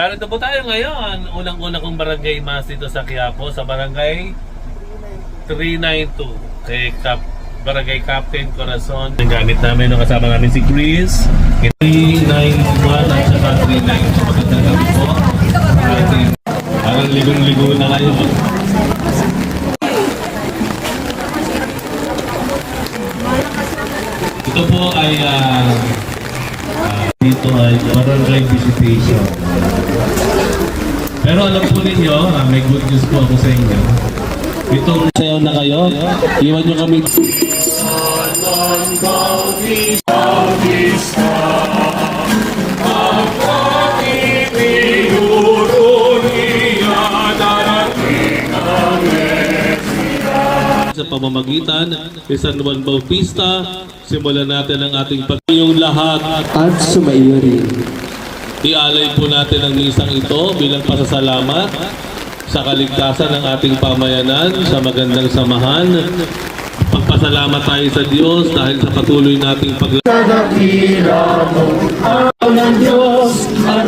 Narito po tayo ngayon. Unang-una kong barangay mass dito sa Quiapo, sa barangay 392. Kay Cap Barangay Captain Corazon. Ang gamit namin nung kasama namin si Chris. 391 at saka 392. Magandang gabi po. Parang ligong-ligo na kayo. Ito po ay ah, ah, dito ay barangay visitation. Pero alam po ninyo, ah, may good news po ako sa inyo. Itong sayaw na kayo, iwan nyo kami. sa pamamagitan ni San Juan Bautista, simulan natin ang ating pag yung lahat at sumairi. Ialay po natin ang misang ito bilang pasasalamat sa kaligtasan ng ating pamayanan, sa magandang samahan. Pagpasalamat tayo sa Diyos dahil sa patuloy nating pag ng Diyos, ng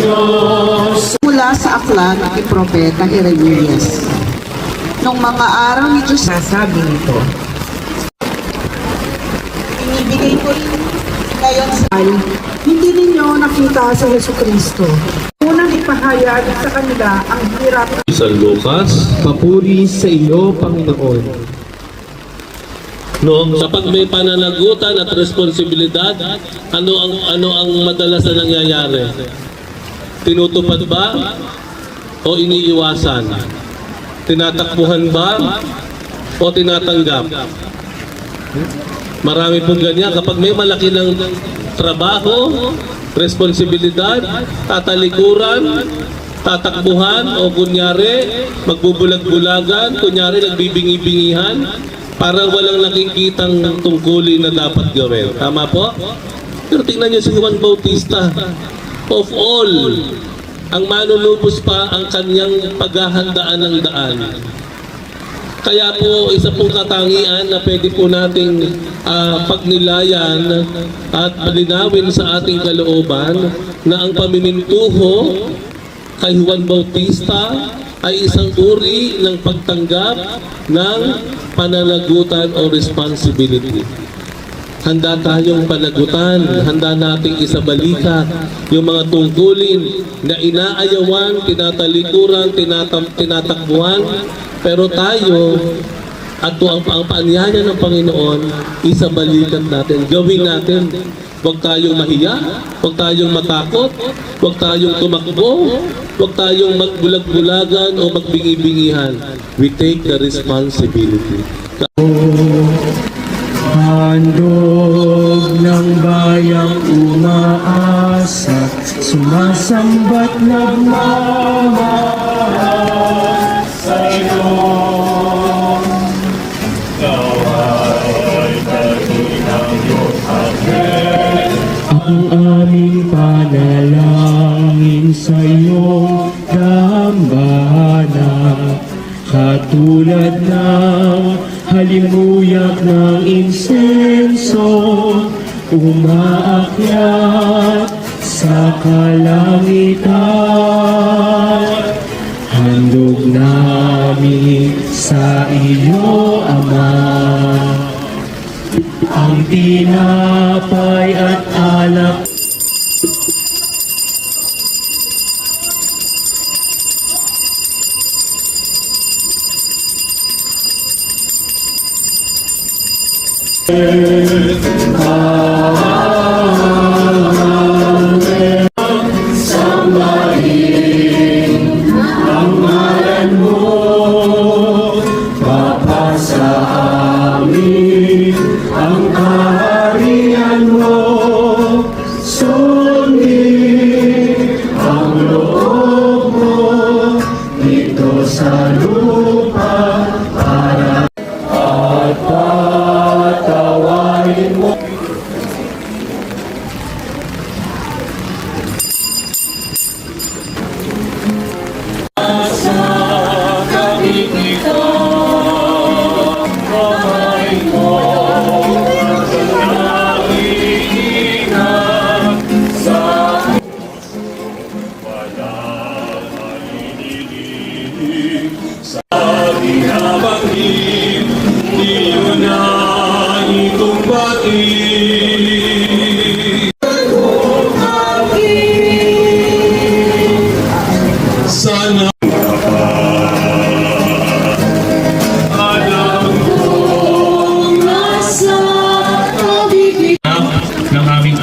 Diyos. mula sa aklat ni Propeta Jeremias. Nung mga araw ni Diyos, sasabi nito, Inibigay ko rin ngayon sa hindi ninyo nakita sa Yesu Kristo. Unang ipahayag sa kanila ang hirap sa Lucas. Papuri sa iyo, Panginoon. Noong kapag may pananagutan at responsibilidad, ano ang ano ang madalas na nangyayari? Tinutupad ba o iniiwasan? Tinatakbuhan ba o tinatanggap? Marami pong ganyan. Kapag may malaki ng trabaho, responsibilidad, tatalikuran, tatakbuhan o kunyari, magbubulag-bulagan, kunyari nagbibingi-bingihan, para walang nakikitang tungkulin na dapat gawin. Tama po? Pero tingnan niyo si Juan Bautista. Of all, ang manulubos pa ang kanyang paghahandaan ng daan. Kaya po, isa pong katangian na pwede po nating ah, pagnilayan at malinawin sa ating kalooban na ang pamimintuho kay Juan Bautista ay isang uri ng pagtanggap ng pananagutan o responsibility. Handa tayong panagutan, handa nating isabalikat yung mga tungkulin na inaayawan, tinatalikuran, tinatam, tinatakbuhan, pero tayo at ang, ang paanyaya ng Panginoon, isabalikat natin, gawin natin. Huwag tayong mahiya, huwag tayong matakot, huwag tayong tumakbo, huwag tayong magbulag-bulagan o magbingi-bingihan. We take the responsibility. Handog ng bayang umaasa, sumasambat nagmamahal. Ang aming panalangin sa iyong dambana Katulad ng halimuyak ng insenso Umaakyat sa kalangitan namin sa iyo, Ama. Ang tinapay at alak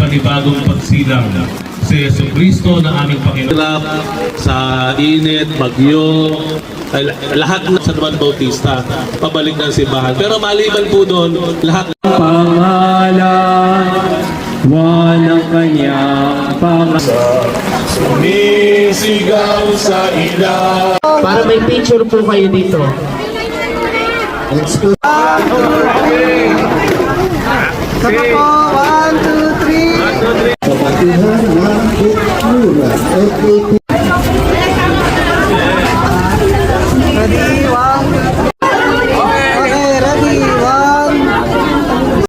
panibagong pagsilang si Yesu Kristo na aming Panginoon. Sa init, bagyo, ay, lahat na sa Juan Bautista, pabalik ng simbahan. Pero maliban po doon, lahat pangalan, walang kanyang pangalan. Sumisigaw sa ilang Para may picture po kayo dito. Let's go.